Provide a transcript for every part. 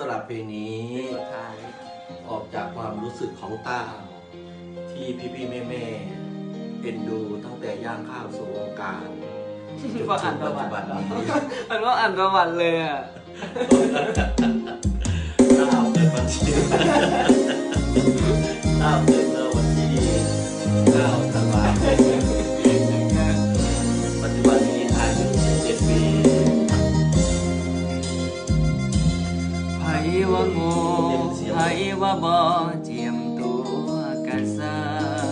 สำหรับเพลงนี้สุดท้ายออกจากความรู้สึกของต้าที่พี่ๆแม่ๆเอ็นดูตั้งแต่ย่างข้าวสู่วงการจนถึงว่าอ่านปปัระจวัจุติบันนี้มันว่าอ่านประวัติเลยอะ ว่าโง่ไผว่าบ่เจียมตัวกันสร้า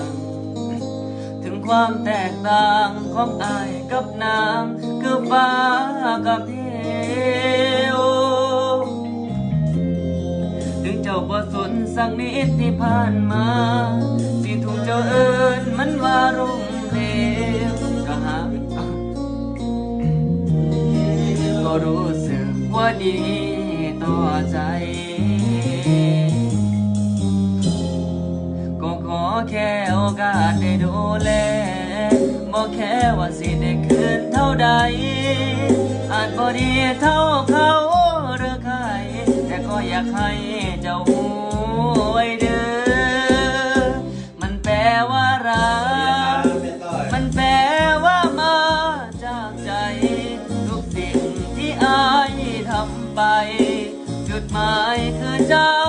งถึงความแตกต่างของอายกับนางคือฟ้ากับเหวถึงเจ้าบ่สนสักนิดที่ผ่านมาสิถูกเจ้าเอิญมันว่ารุ่งเลวก็หาก็รู้สึกว่าดี ต่อใจ ก็ขอแค่โอกาสได้ดูแลบอกแค่ว่าสิได้คืนเท่าใด อาจบ่ดีเท่าเขาหรือใคร แต่ก็อยากให้เจ้าหูไว้เด้อ มันแปลว่ารัก มันแปลว่ามาจากใจ ทุกสิ่งที่อายทำไป จุดหมายคือเจ้า